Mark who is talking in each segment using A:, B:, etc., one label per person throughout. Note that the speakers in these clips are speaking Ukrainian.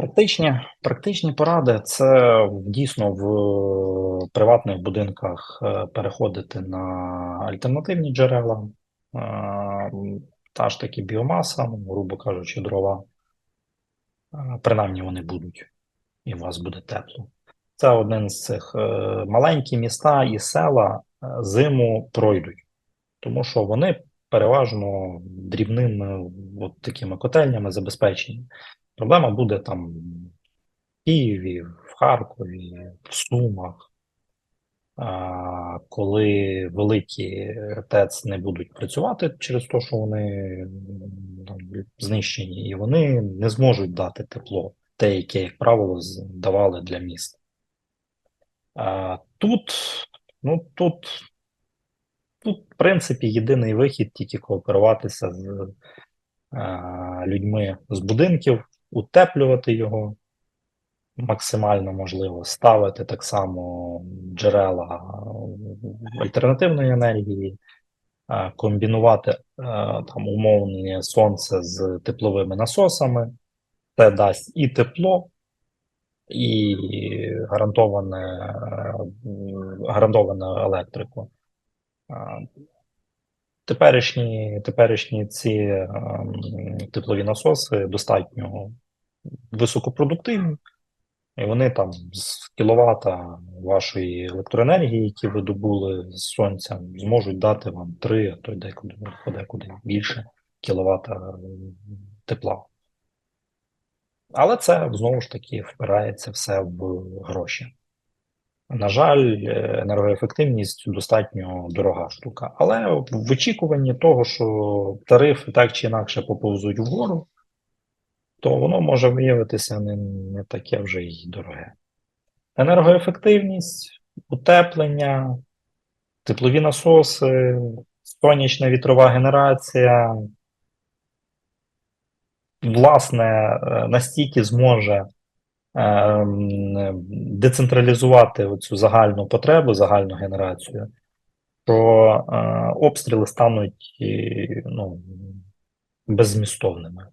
A: Практичні, практичні поради це дійсно в приватних будинках е, переходити на альтернативні джерела, Е, та ж таки біомаса, ну, грубо кажучи, дрова. Е, Принаймні вони будуть, і у вас буде тепло. Це один з цих е, маленькі міста і села е, зиму пройдуть, тому що вони переважно дрібними от такими котельнями забезпечені. Проблема буде там в Києві, в Харкові, в Сумах. Коли великі ТЕЦ не будуть працювати через те, що вони там, знищені, і вони не зможуть дати тепло, те, яке, як правило, давали для міст. Тут, ну, тут, тут, в принципі, єдиний вихід тільки кооперуватися з людьми з будинків, утеплювати його максимально можливо, ставити так само джерела альтернативної енергії, комбінувати там умовне сонце з тепловими насосами. Це дасть і тепло, і гарантоване, е, гарантовану електрику. Теперішні, теперішні ці ем, теплові насоси достатньо високопродуктивні, і вони там з кіловата вашої електроенергії, які ви добули з сонця, зможуть дати вам 3, а то й декуди, подекуди більше кіловата ем, тепла. Але це знову ж таки впирається все в гроші. На жаль, е, енергоефективність достатньо дорога штука. Але в очікуванні того, що тарифи так чи інакше поповзуть вгору, то воно може виявитися не, не таке вже й дороге. Енергоефективність, утеплення, теплові насоси, сонячна вітрова генерація, власне, е, настільки зможе децентралізувати цю загальну потребу, загальну генерацію, що е, обстріли стануть ну, беззмістовними.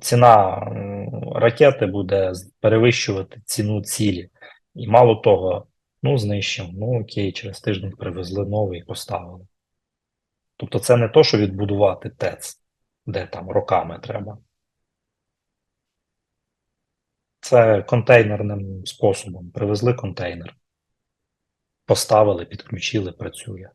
A: Ціна ракети буде перевищувати ціну цілі. І мало того, ну, знищив, ну окей, через тиждень привезли новий і поставили. Тобто це не то, що відбудувати ТЕЦ, де там роками треба. Це контейнерним способом. Привезли контейнер, поставили, підключили, працює.